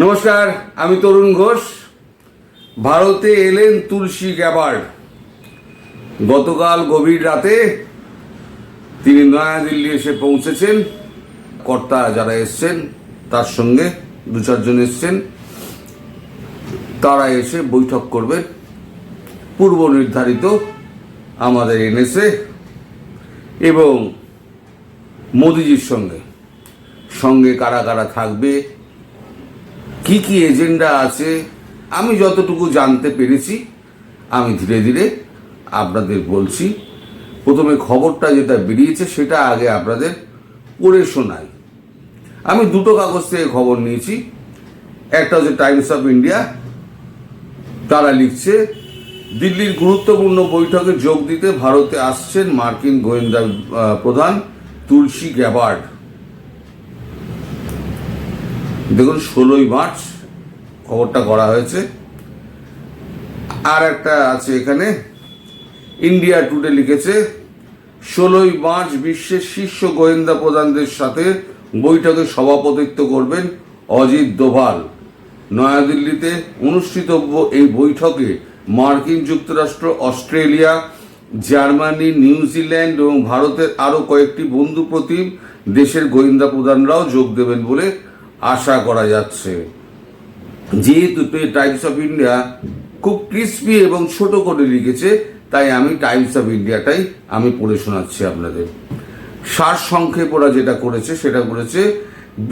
নমস্কার, আমি তরুণ ঘোষ। ভারতে এলেন তুলসী গ্যাবার্ড গতকাল গভীর রাতে তিনি নয়াদিল্লি এসে পৌঁছেছেন। কর্তা যারা এসছেন, তার সঙ্গে দু চারজন এসছেন। তারা এসে বৈঠক করবেন। পূর্ব নির্ধারিত আমাদের এনএসএ এবং মোদিজির সঙ্গে। সঙ্গে কারা কারা থাকবে কি কি এজেন্ডা আছে, আমি যতটুকু জানতে পেরেছি, আমি ধীরে ধীরে আপনাদের বলছি। প্রথমে খবরটা যেটা বেরিয়েছে, সেটা আগে আপনাদের পড়ে শোনাই। আমি দুটো কাগজ থেকে খবর নিয়েছি। একটা হচ্ছে টাইমস অফ ইন্ডিয়া, তারা লিখছে, দিল্লির গুরুত্বপূর্ণ বৈঠকে যোগ দিতে ভারতে আসছেন মার্কিন গোয়েন্দা প্রধান তুলসী গ্যাবার্ড দেখুন, ষোলোই মার্চ খবরটা করা হয়েছে। আর একটা আছে এখানে। ইন্ডিয়া টুডে লিখেছে, ষোলোই মার্চ বিশ্বের শীর্ষ গোয়েন্দা প্রধানদের সাথে বৈঠকে সভাপতিত্ব করবেন অজিত দোভাল। নয়াদিল্লিতে অনুষ্ঠিতব্য এই বৈঠকে মার্কিন যুক্তরাষ্ট্র, অস্ট্রেলিয়া, জার্মানি নিউজিল্যান্ড এবং ভারতের আরও কয়েকটি বন্ধু প্রতিম দেশের গোয়েন্দা প্রধানরাও যোগ দেবেন বলে আশা করা যাচ্ছে। যেহেতু টাইমস অফ ইন্ডিয়া খুব ক্রিস্পি এবং ছোট করে লিখেছে, তাই আমি টাইমস অফ ইন্ডিয়াটাই আমি পড়ে শোনাচ্ছি আপনাদের। সার সংক্ষেপ ওরা যেটা করেছে, সেটা করেছে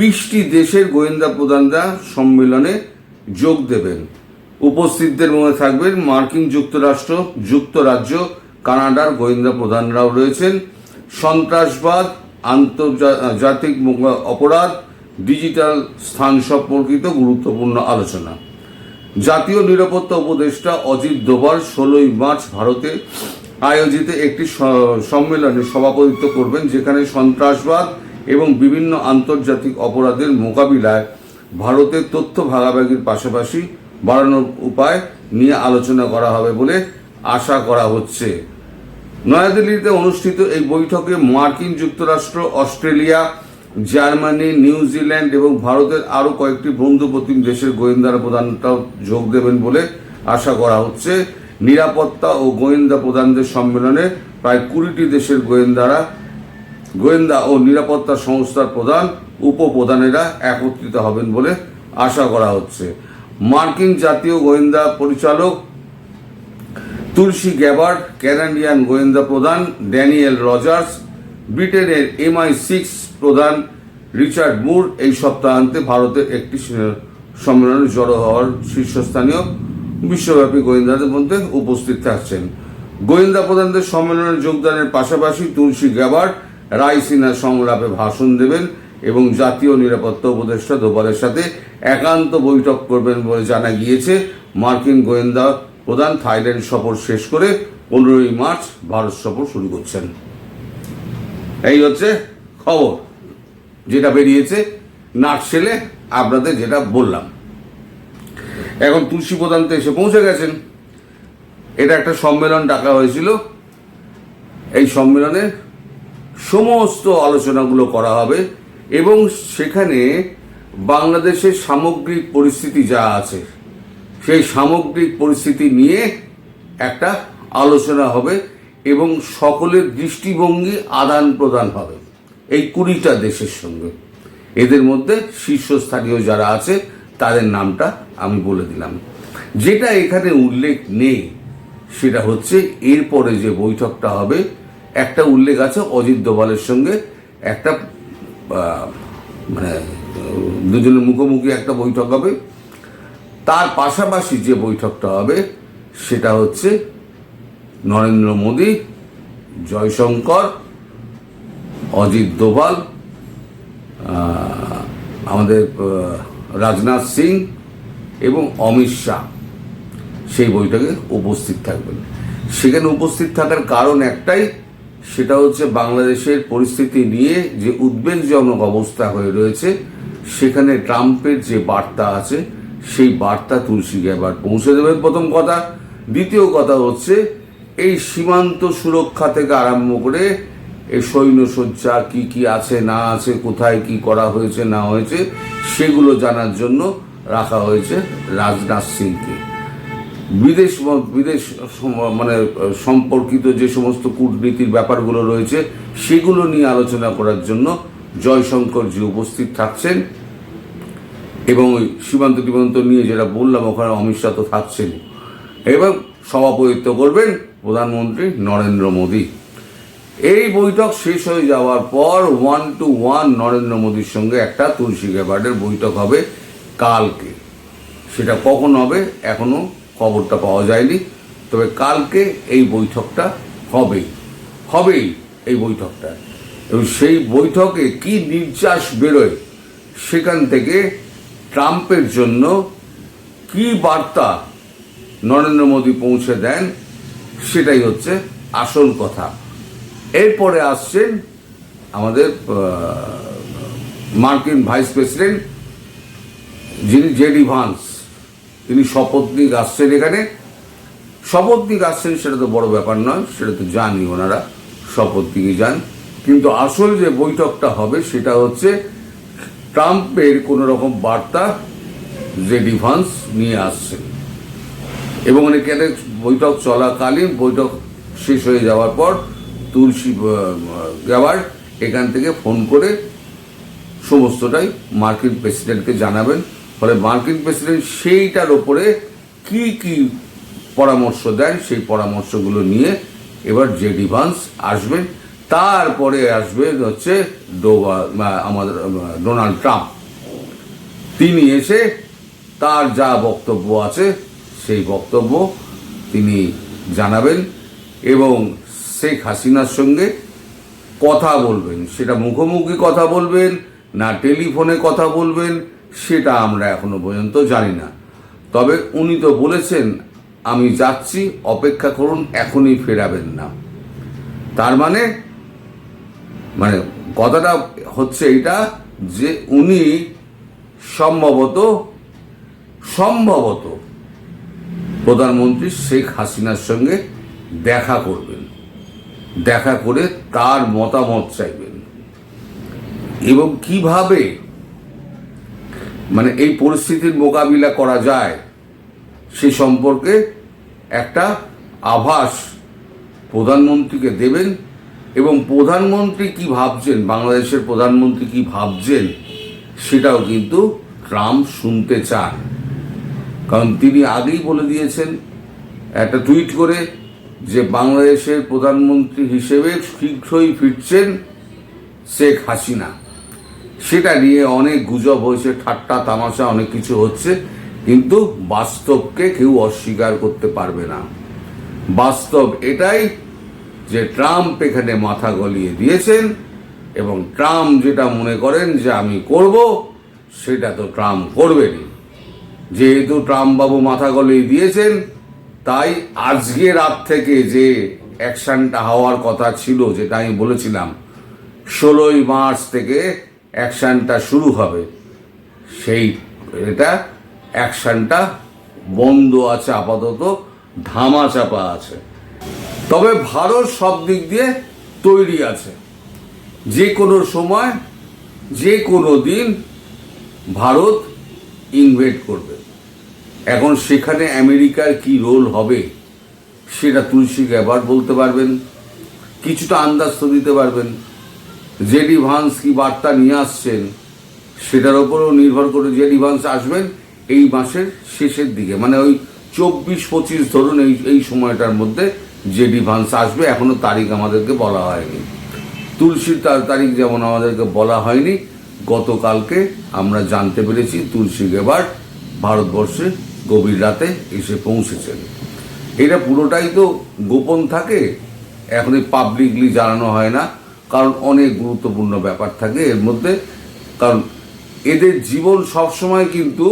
বিশটি দেশের গোয়েন্দা প্রধানরা সম্মেলনে যোগ দেবেন। উপস্থিতদের মধ্যে থাকবেন, মার্কিন যুক্তরাষ্ট্র, যুক্তরাজ্য, কানাডার গোয়েন্দা প্রধানরাও রয়েছেন। সন্ত্রাসবাদ আন্তর্জাতিক অপরাধ ডিজিটাল স্থান সম্পর্কিত গুরুত্বপূর্ণ আলোচনা। জাতীয় নিরাপত্তা উপদেষ্টা অজিত দোভাল ষোলোই মার্চ ভারতে আয়োজিত একটি সম্মেলনে সভাপতিত্ব করবেন, যেখানে সন্ত্রাসবাদ এবং বিভিন্ন আন্তর্জাতিক অপরাধের মোকাবিলায় ভারতের তথ্য ভাগাভাগির পাশাপাশি বাড়ানোর উপায় নিয়ে আলোচনা করা হবে বলে আশা করা হচ্ছে। নয়াদিল্লিতে অনুষ্ঠিত এই বৈঠকে মার্কিন যুক্তরাষ্ট্র, অস্ট্রেলিয়া জার্মানি নিউজিল্যান্ড এবং ভারতের আরও কয়েকটি বন্ধু প্রতিম দেশের গোয়েন্দারা প্রধানটাও যোগ দেবেন বলে আশা করা হচ্ছে। নিরাপত্তা ও গোয়েন্দা প্রধানদের সম্মেলনে প্রায় কুড়িটি দেশের গোয়েন্দারা, গোয়েন্দা ও নিরাপত্তা সংস্থার প্রধান উপপ্রধানেরা একত্রিত হবেন বলে আশা করা হচ্ছে। মার্কিন জাতীয় গোয়েন্দা পরিচালক তুলসী গ্যাবার্ড ক্যানাডিয়ান গোয়েন্দা প্রধান ড্যানিয়েল রজার্স, ব্রিটেনের এমআই সিক্স প্রধান রিচার্ড মুর এই সপ্তাহান্তে ভারতের একটি সম্মেলনে জড়ো হওয়ার শীর্ষস্থানীয় বিশ্বব্যাপী গোয়েন্দাদের মধ্যে উপস্থিত থাকছেন। গোয়েন্দা প্রধানদের সম্মেলনে যোগদানের পাশাপাশি তুলসী গ্যাবার্ড রায়সিনা সংলাপে ভাষণ দেবেন এবং জাতীয় নিরাপত্তা উপদেষ্টা দোভালের সাথে একান্ত বৈঠক করবেন বলে জানা গিয়েছে। মার্কিন গোয়েন্দা প্রধান থাইল্যান্ড সফর শেষ করে পনেরোই মার্চ ভারত সফর শুরু করছেন। এই হচ্ছে খবর। যেটা বেরিয়েছে নাটসেলে আপনাদের যেটা বললাম। এখন তুলসী প্রধানতে এসে পৌঁছে গেছেন। এটা একটা সম্মেলন ডাকা হয়েছিল। এই সম্মেলনে সমস্ত আলোচনাগুলো করা হবে এবং সেখানে বাংলাদেশের সামগ্রিক পরিস্থিতি যা আছে, সেই সামগ্রিক পরিস্থিতি নিয়ে একটা আলোচনা হবে এবং সকলের দৃষ্টিভঙ্গি আদান প্রদান হবে। এই কুড়িটা দেশের সঙ্গে। এদের মধ্যে শীর্ষস্থানীয় যারা আছে, তাদের নামটা আমি বলে দিলাম। যেটা এখানে উল্লেখ নেই, সেটা হচ্ছে এরপরে যে বৈঠকটা হবে, একটা উল্লেখ আছে অজিত দোভালের সঙ্গে, একটা মানে দুজনের মুখোমুখি একটা বৈঠক হবে। তার পাশাপাশি যে বৈঠকটা হবে, সেটা হচ্ছে নরেন্দ্র মোদী, জয়শঙ্কর অজিত দোভাল আমাদের রাজনাথ সিং এবং অমিত শাহ। সেই বৈঠকে উপস্থিত থাকবেন। সেখানে উপস্থিত থাকার কারণ একটাই, সেটা হচ্ছে বাংলাদেশের পরিস্থিতি নিয়ে যে উদ্বেগজনক অবস্থা হয়ে রয়েছে, সেখানে ট্রাম্পের যে বার্তা আছে, সেই বার্তা তুলসী গ্যাবার পৌঁছে দেবেন প্রথম কথা। দ্বিতীয় কথা হচ্ছে, এই সীমান্ত সুরক্ষা থেকে আরম্ভ করে এই সৈন্যসজ্জা কি কি আছে, না আছে, কোথায় কি করা হয়েছে, না হয়েছে, সেগুলো জানার জন্য রাখা হয়েছে রাজনাথ সিংকে। বিদেশ বিদেশ মানে সম্পর্কিত যে সমস্ত কূটনীতির ব্যাপারগুলো রয়েছে, সেগুলো নিয়ে আলোচনা করার জন্য জয়শঙ্করজি উপস্থিত থাকছেন এবং ওই সীমান্ত টিমান্ত নিয়ে যেটা বললাম, ওখানে অমিত শাহ তো থাকছেন এবং সভাপতিত্ব করবেন প্রধানমন্ত্রী নরেন্দ্র মোদী। এই বৈঠক শেষ হয়ে যাওয়ার পর ওয়ান টু ওয়ান নরেন্দ্র মোদীর সঙ্গে একটা তুলসী গ্যাবার্ডের বৈঠক হবে কালকে। সেটা কখন হবে এখনও খবরটা পাওয়া যায়নি, তবে কালকে এই বৈঠকটা হবেই হবেই এই বৈঠকটা। এবং সেই বৈঠকে কি নির্যাস বেরোয় সেখান থেকে ট্রাম্পের জন্য কি বার্তা নরেন্দ্র মোদী পৌঁছে দেন সেটাই হচ্ছে আসল কথা। এরপরে আসছেন আমাদের মার্কিন ভাইস প্রেসিডেন্ট, যিনি জেডি ভান্স। তিনি শপথ নিয়ে আসছেন এখানে। শপথ আসছেন সেটা তো বড় ব্যাপার নয়, সেটা তো জানি ওনারা। শপথ নিয়ে যান। কিন্তু আসল যে বৈঠকটা হবে সেটা হচ্ছে ট্রাম্পের কোনো রকম বার্তা জেডি ভান্স নিয়ে আসছেন। এবং এখানে বৈঠক চলাকালীন, বৈঠক শেষ হয়ে যাওয়ার পর তুলসী গ্যাবার এখান থেকে ফোন করে সমস্তটাই মার্কিন প্রেসিডেন্টকে জানাবেন। ফলে মার্কিন প্রেসিডেন্ট সেইটার ওপরে কি কি পরামর্শ দেন, সেই পরামর্শগুলো নিয়ে এবার যে ডিভান্স আসবেন, তারপরে আসবে হচ্ছে আমাদের ডোনাল্ড ট্রাম্প। তিনি এসে তার যা বক্তব্য আছে, সেই বক্তব্য তিনি জানাবেন এবং শেখ হাসিনার সঙ্গে কথা বলবেন। সেটা মুখোমুখি কথা বলবেন, না টেলিফোনে কথা বলবেন, সেটা আমরা এখনও পর্যন্ত জানি না। তবে উনি তো বলেছেন, আমি যাচ্ছি, অপেক্ষা করুন, এখনই ফেরাবেন না। তার মানে মানে কথাটা হচ্ছে এটা যে উনি সম্ভবত সম্ভবত প্রধানমন্ত্রী শেখ হাসিনার সঙ্গে দেখা করবেন। দেখা করে তার মতামত চাইবেন। এবং কীভাবে মানে এই পরিস্থিতির মোকাবিলা করা যায় সে সম্পর্কে একটা আভাস প্রধানমন্ত্রীকে দেবেন এবং প্রধানমন্ত্রী কি ভাবছেন, বাংলাদেশের প্রধানমন্ত্রী কি ভাবছেন, সেটাও কিন্তু ট্রাম্প শুনতে চান। কারণ তিনি আগেই বলে দিয়েছেন, একটা টুইট করে যে বাংলাদেশের প্রধানমন্ত্রী হিসেবে শীঘ্রই ফিরছেন শেখ হাসিনা। সেটা নিয়ে অনেক গুজব হয়েছে, ঠাট্টা, তামাশা, অনেক কিছু হচ্ছে, কিন্তু বাস্তবকে কেউ অস্বীকার করতে পারবে না। বাস্তব এটাই যে ট্রাম্প এখানে মাথা গলিয়ে দিয়েছেন এবং ট্রাম্প যেটা মনে করেন যে আমি করব, সেটা তো ট্রাম্প করবেনই। যেহেতু ট্রাম্প বাবু মাথা গলিয়ে দিয়েছেন তাই আজকে রাত থেকে যে অ্যাকশনটা হওয়ার কথা ছিল, যেটা আমি বলেছিলাম, ষোলোই মার্চ থেকে অ্যাকশনটা শুরু হবে। সেই, এটা অ্যাকশনটা বন্ধ আছে, আপাতত ধামা চাপা আছে। তবে ভারত সব দিক দিয়ে তৈরি আছে। যে কোনো সময়, যে কোনো দিন ভারত ইনভেট করবে। এখন সেখানে আমেরিকার কি রোল হবে, সেটা তুলসী গ্যাবার বলতে পারবেন, কিছুটা আন্দাজ তো দিতে পারবেন। জেডি ভান্স কি বার্তা নিয়ে আসছেন, সেটার ওপরও নির্ভর করে জেডি ভান্স আসবেন এই মাসের শেষের দিকে। মানে ওই চব্বিশ পঁচিশ ধরুন এই এই সময়টার মধ্যে জেডি ভান্স আসবে, এখনও তারিখ আমাদেরকে বলা হয়নি। তুলসীর তার- তারিখ যেমন আমাদেরকে বলা হয়নি, গতকালকে আমরা জানতে পেরেছি তুলসী গেবার ভারতবর্ষে গভীর রাতে এসে পৌঁছেছেন। এটা পুরোটাই তো গোপন থাকে, এখন পাবলিকলি জানানো হয় না, কারণ অনেক গুরুত্বপূর্ণ ব্যাপার থাকে এর মধ্যে, কারণ এদের জীবন সবসময় কিন্তু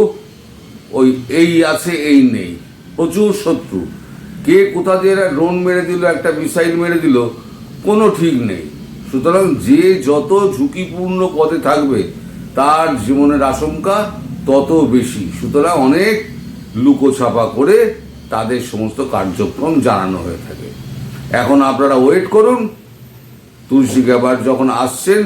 ওই এই আছে, এই নেই, প্রচুর শত্রু। কে কোথা দিয়ে একটা ড্রোন মেরে দিল, একটা মিসাইল মেরে দিল, কোনো ঠিক নেই। সুতরাং যে যত ঝুঁকিপূর্ণ পথে থাকবে, তার জীবনের আশঙ্কা তত বেশি। সুতরাং অনেক লুকোছাপা করে তাদের সমস্ত কার্যক্রম জানানো হয়ে থাকে। এখন আপনারা ওয়েট করুন। তুলসী গ্যাবার যখন আসছেন,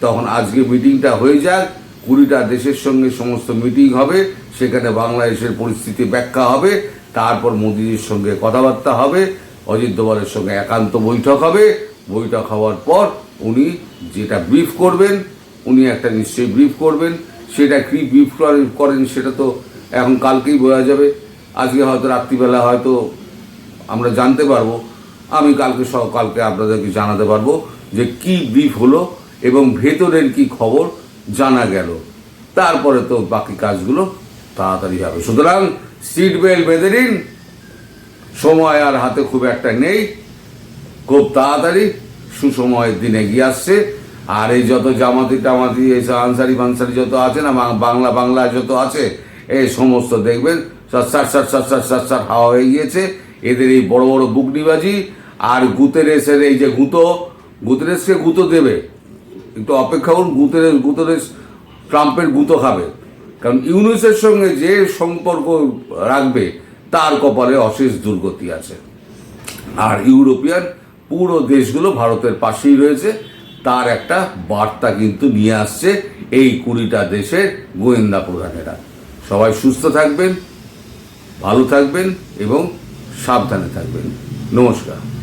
তখন আজকে মিটিংটা হয়ে যাক। কুড়িটা দেশের সঙ্গে সমস্ত মিটিং হবে। সেখানে বাংলাদেশের পরিস্থিতি ব্যাখ্যা হবে। তারপর মোদিজির সঙ্গে কথাবার্তা হবে। অজিত দোভালের সঙ্গে একান্ত বৈঠক হবে। বৈঠক হওয়ার পর উনি যেটা ব্রিফ করবেন, উনি একটা নিশ্চয়ই ব্রিফ করবেন। সেটা কি ব্রিফ করেন সেটা তো এখন কালকেই বোঝা যাবে। আজকে হয়তো রাত্রিবেলা হয়তো আমরা জানতে পারব। আমি কালকে সব কালকে আপনাদেরকে জানাতে পারব যে কি ব্রিফ হলো এবং ভেতরের কি খবর জানা গেল। তারপরে তো বাকি কাজগুলো তাড়াতাড়ি হবে। সুতরাং সিট বেল্ট বেঁধে নিন। সময় আর হাতে খুব একটা নেই। খুব তাড়াতাড়ি সুসময়ের দিনে গিয়ে আসছে। আর এই যত জামাতি টামাতি এই আনসারি ফানসারি যত আছে না, বাংলা বাংলা যত আছে এই সমস্ত দেখবেন সাত সাত সাত সাত সাত সাত হাওয়া হয়ে গিয়েছে। এদের এই বড় বড় বুকনিবাজি আর গুতেরেসের এই যে গুঁতো, গুতেরেসকে গুঁতো দেবে। একটু অপেক্ষা করুন, গুতেরেস গুতেরেস ট্রাম্পের গুঁতো খাবে। কারণ ইউনুসের সঙ্গে যে সম্পর্ক রাখবে, তার কপালে অশেষ দুর্গতি আছে। আর ইউরোপিয়ান পুরো দেশগুলো ভারতের পাশেই রয়েছে। তার একটা বার্তা কিন্তু নিয়ে আসছে, এই কুড়িটা দেশের গোয়েন্দা প্রধানেরা। সবাই সুস্থ থাকবেন ভালো থাকবেন এবং সাবধানে থাকবেন। নমস্কার।